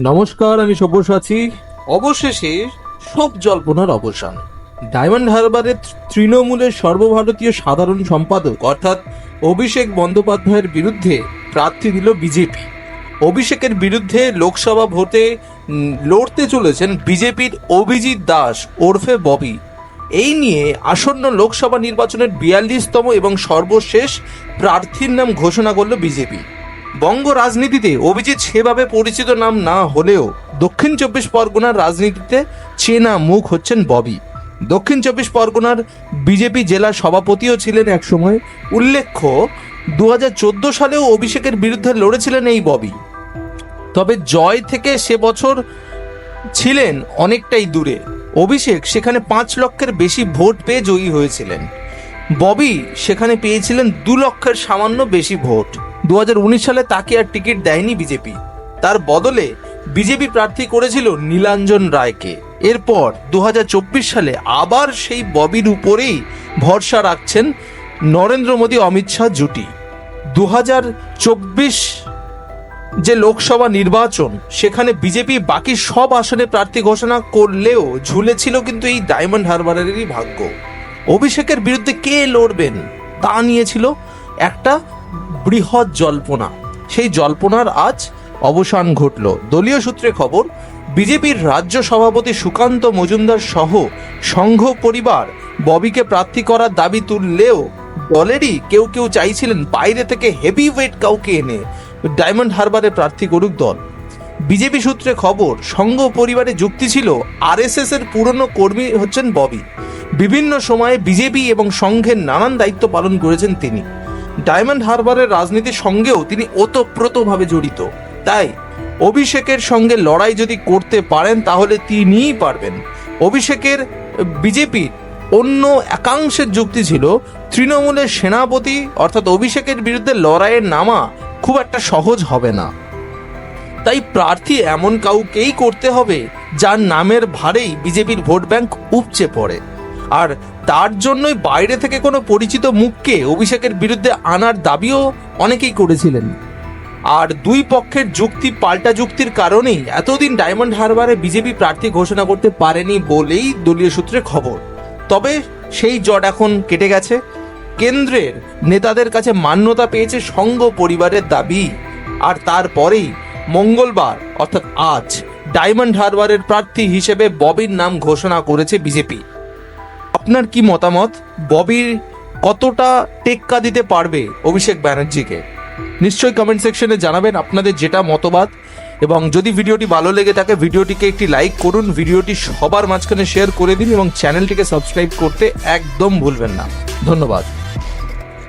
নমস্কার আমি সব্যসাচী। অবশেষে সব জল্পনার অবসান। ডায়মন্ড হারবারের তৃণমূলের সর্বভারতীয় সাধারণ সম্পাদক অর্থাৎ অভিষেক বন্দ্যোপাধ্যায়ের বিরুদ্ধে প্রার্থী দিল বিজেপি। অভিষেকের বিরুদ্ধে লোকসভা ভোটে লড়তে চলেছেন বিজেপির অভিজিৎ দাস ওরফে ববি। এই নিয়ে আসন্ন লোকসভা নির্বাচনের বিয়াল্লিশতম এবং সর্বশেষ প্রার্থীর নাম ঘোষণা করল বিজেপি। বঙ্গ রাজনীতিতে অভিজিৎ সেভাবে পরিচিত নাম না হলেও দক্ষিণ চব্বিশ পরগনার রাজনীতিতে চেনা মুখ হচ্ছেন ববি। দক্ষিণ চব্বিশ পরগনার বিজেপি জেলা সভাপতিও ছিলেন একসময়। উল্লেখ্য দু হাজার চোদ্দ সালেও অভিষেকের বিরুদ্ধে লড়েছিলেন এই ববি। তবে জয় থেকে সে বছর ছিলেন অনেকটাই দূরে। অভিষেক সেখানে পাঁচ লক্ষের বেশি ভোট পেয়ে জয়ী হয়েছিলেন। ববি সেখানে পেয়েছিলেন দু লক্ষের সামান্য বেশি ভোট। দু হাজার উনিশ সালে তাকে আর টিকিট দেয়নি বিজেপি। তার বদলে বিজেপি প্রার্থী করেছিল নীলাঞ্জন রায়কে। এরপর দু হাজার চব্বিশ সালে আবার সেই ববির উপরেই ভরসা রাখছেন নরেন্দ্র মোদী অমিত শাহ জুটি। দু হাজার চব্বিশ যে লোকসভা নির্বাচন, সেখানে বিজেপি বাকি সব আসনে প্রার্থী ঘোষণা করলেও ঝুলেছিল কিন্তু এই ডায়মন্ড হারবারেরই ভাগ্য। অভিষেকের বিরুদ্ধে কে লড়বেন তা নিয়েছিল একটা বৃহৎ জল্পনা। সেই জল্পনার আজ অবসান ঘটল। দলীয় সূত্রে খবর, বিজেপির রাজ্য সভাপতি সুকান্ত মজুমদার সহ সংঘ পরিবার ববিকে প্রার্থী করার দাবি তুললেও দলেরই কেউ কেউ চাইছিলেন বাইরে থেকে হেভি ওয়েট কাউকে এনে ডায়মন্ড হারবারে প্রার্থী করুক দল। বিজেপি সূত্রে খবর, সংঘ পরিবারে যুক্তি ছিল আরএসএস এর পুরনো কর্মী হচ্ছেন ববি। বিভিন্ন সময়ে বিজেপি এবং সংঘের নানান দায়িত্ব পালন করেছেন তিনি। ডায়মন্ড হারবারের রাজনীতির সঙ্গেও তিনি ওতপ্রোতভাবে জড়িত। তাই অভিষেকের সঙ্গে লড়াই যদি করতে পারেন, তাহলে তিনিই পারবেন। অভিষেকের বিজেপির অন্য একাংশের যুক্তি ছিল, তৃণমূলের সেনাপতি, অর্থাৎ অভিষেকের বিরুদ্ধে লড়াইয়ের নামা খুব একটা সহজ হবে না। তাই প্রার্থী এমন কাউকেই করতে হবে, যার নামের ভারেই বিজেপির ভোট ব্যাংক উপচে পড়ে। আর তার জন্যই বাইরে থেকে কোনো পরিচিত মুখকে অভিষেকের বিরুদ্ধে আনার দাবিও অনেকেই করেছিলেন। আর দুই পক্ষের যুক্তি পাল্টা যুক্তির কারণেই এতদিন ডায়মন্ড হারবারে বিজেপি প্রার্থী ঘোষণা করতে পারেনি বলেই দলীয় সূত্রে খবর। তবে সেই জট এখন কেটে গেছে। কেন্দ্রের নেতাদের কাছে মান্যতা পেয়েছে সংঘ পরিবারের দাবি। আর তারপরেই মঙ্গলবার, অর্থাৎ আজ, ডায়মন্ড হারবারের প্রার্থী হিসেবে ববির নাম ঘোষণা করেছে বিজেপি। আপনার কি মতামত? ববির কতটা টেক্কা দিতে পারবে অভিষেক ব্যানার্জিকে? নিশ্চয়ই কমেন্ট সেকশনে জানাবেন আপনাদের যেটা মতবাদ। এবং যদি ভিডিওটি ভালো লেগে থাকে, ভিডিওটিকে একটি লাইক করুন। ভিডিওটি সবার মাঝখানে শেয়ার করে দিন এবং চ্যানেলটিকে সাবস্ক্রাইব করতে একদম ভুলবেন না। ধন্যবাদ।